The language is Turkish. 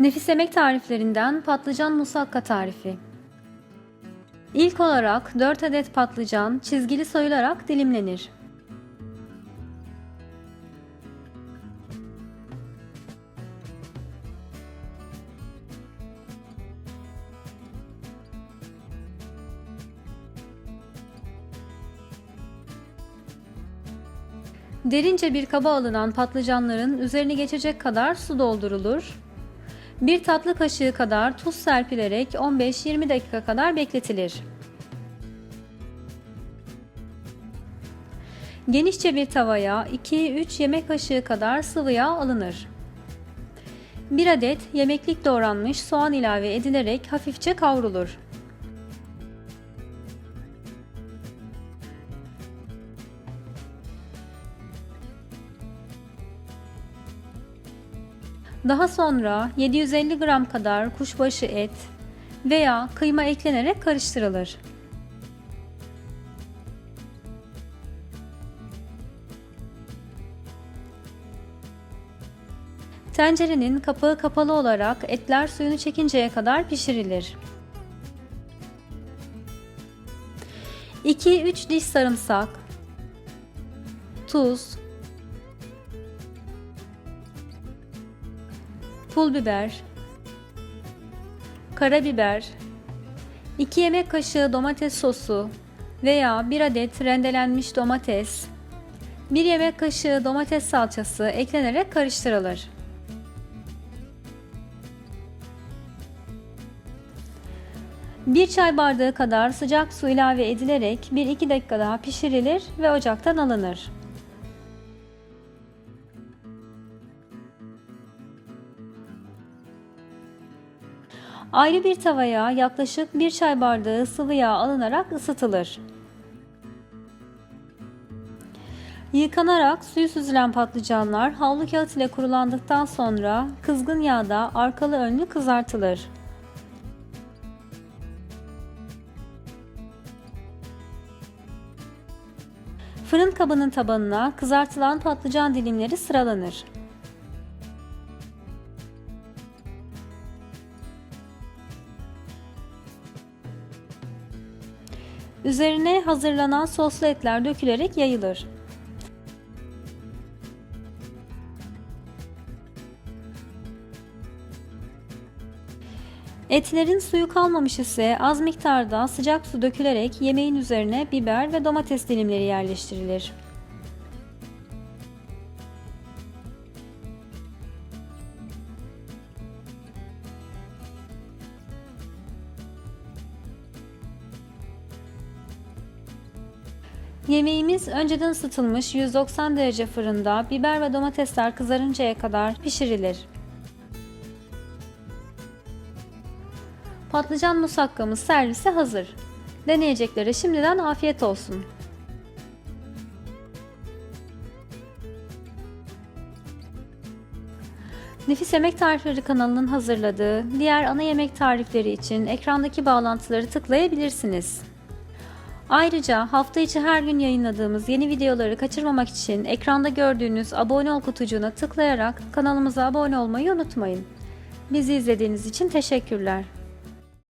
Nefis yemek tariflerinden patlıcan musakka tarifi. İlk olarak 4 adet patlıcan çizgili soyularak dilimlenir. Derince bir kaba alınan patlıcanların üzerine geçecek kadar su doldurulur. Bir tatlı kaşığı kadar tuz serpilerek 15-20 dakika kadar bekletilir. Genişçe bir tavaya 2-3 yemek kaşığı kadar sıvı yağ alınır. 1 adet yemeklik doğranmış soğan ilave edilerek hafifçe kavrulur. Daha sonra 750 gram kadar kuşbaşı et veya kıyma eklenerek karıştırılır. Tencerenin kapağı kapalı olarak etler suyunu çekinceye kadar pişirilir. 2-3 diş sarımsak, tuz, pul biber, karabiber, 2 yemek kaşığı domates sosu veya 1 adet rendelenmiş domates, 1 yemek kaşığı domates salçası eklenerek karıştırılır. Bir çay bardağı kadar sıcak su ilave edilerek 1-2 dakika daha pişirilir ve ocaktan alınır. Ayrı bir tavaya yaklaşık 1 çay bardağı sıvı yağ alınarak ısıtılır. Yıkanarak suyu süzülen patlıcanlar havlu kağıt ile kurulandıktan sonra kızgın yağda arkalı önlü kızartılır. Fırın kabının tabanına kızartılan patlıcan dilimleri sıralanır. Üzerine hazırlanan soslu etler dökülerek yayılır. Etlerin suyu kalmamış ise az miktarda sıcak su dökülerek yemeğin üzerine biber ve domates dilimleri yerleştirilir. Yemeğimiz önceden ısıtılmış 190 derece fırında biber ve domatesler kızarıncaya kadar pişirilir. Patlıcan musakkamız servise hazır. Deneyeceklere şimdiden afiyet olsun. Nefis Yemek Tarifleri kanalının hazırladığı diğer ana yemek tarifleri için ekrandaki bağlantıları tıklayabilirsiniz. Ayrıca hafta içi her gün yayınladığımız yeni videoları kaçırmamak için ekranda gördüğünüz abone ol kutucuğuna tıklayarak kanalımıza abone olmayı unutmayın. Bizi izlediğiniz için teşekkürler.